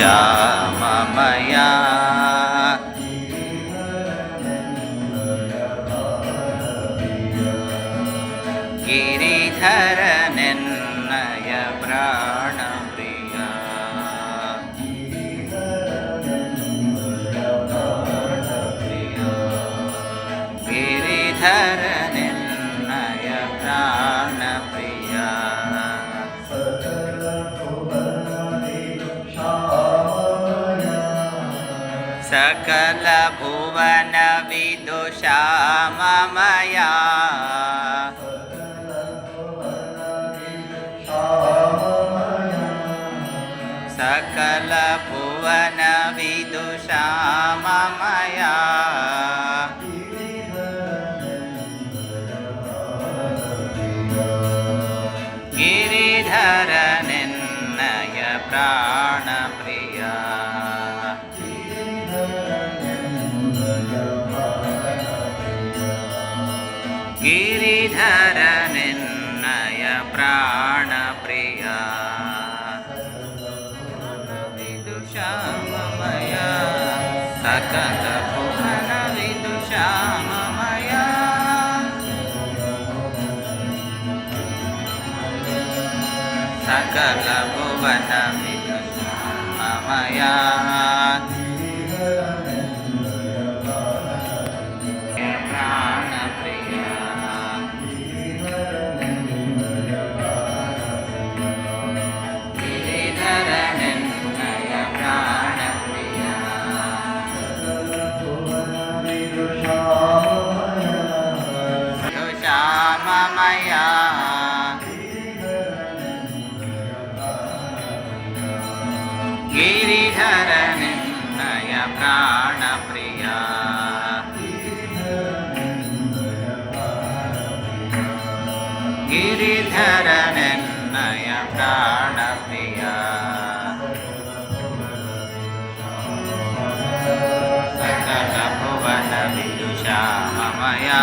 विदुषा ममया गिरिधरनिर्णय प्राणप्रिया गिरिधरनिर्णय सकलभुवनविदुषा ममया। सकलभुवनविदुषा ममया। गिरिधरनिर्णय प्राणप्रिया గిరిధర నిన్నయ ప్రాణప్రియ విదుషామయ సకల భువన విదుషామయ సకల భువన విదుషామయ രാമയ ഗിരിധരനിന്ദയ പ്രാണപ്രിയ ഗിരിധരനെന്നയ പ്രാണപ്രിയ സകല ഭുവന വിദുഷാമയാ